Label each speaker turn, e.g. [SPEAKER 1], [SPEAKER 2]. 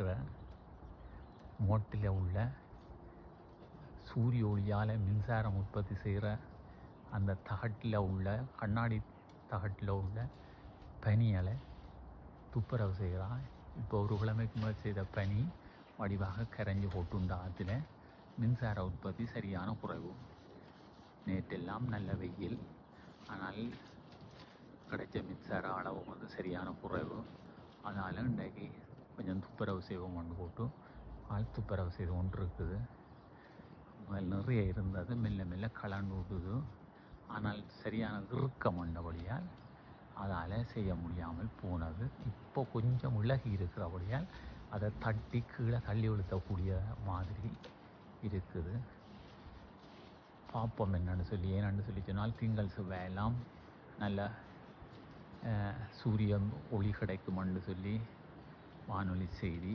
[SPEAKER 1] இருக்கிற மோட்டில் உள்ள சூரிய ஒளியால் மின்சாரம் உற்பத்தி செய்கிற அந்த தகட்டில் உள்ள கண்ணாடி தகட்டில் உள்ள பனிகளை துப்புரவு செய்கிறான். இப்போ ஒரு கிழமைக்கு முதல் செய்த பனி வடிவாக கரைஞ்சி போட்டுண்டா. அதில் மின்சார உற்பத்தி சரியான குறைவு. நேற்றெல்லாம் நல்ல வெயில். ஆனால் கிடைச்ச மின்சார அளவு வந்து சரியான குறைவு. அதனால் இன்றைக்கு கொஞ்சம் துப்புரவு செய்வோம் கொண்டு போட்டு ஆள் துப்புரவு செய்து ஒன்று இருக்குது. நிறைய இருந்தது. மெல்ல மெல்ல கலந்து விடுது. ஆனால் சரியான இறுக்கம் உள்ளபடியால் அதால் செய்ய முடியாமல் போனது. இப்போ கொஞ்சம் உலகி இருக்கிறபடியால் அதை தட்டி கீழே தள்ளி விழுத்தக்கூடிய மாதிரி இருக்குது. பார்ப்போம் என்னென்னு சொல்லி ஏன்னு சொல்லி சொன்னால் திங்கள் செவ்வாயெல்லாம் நல்ல சூரியன் ஒளி கிடைக்குமென்று சொல்லி வானொலி செய்தி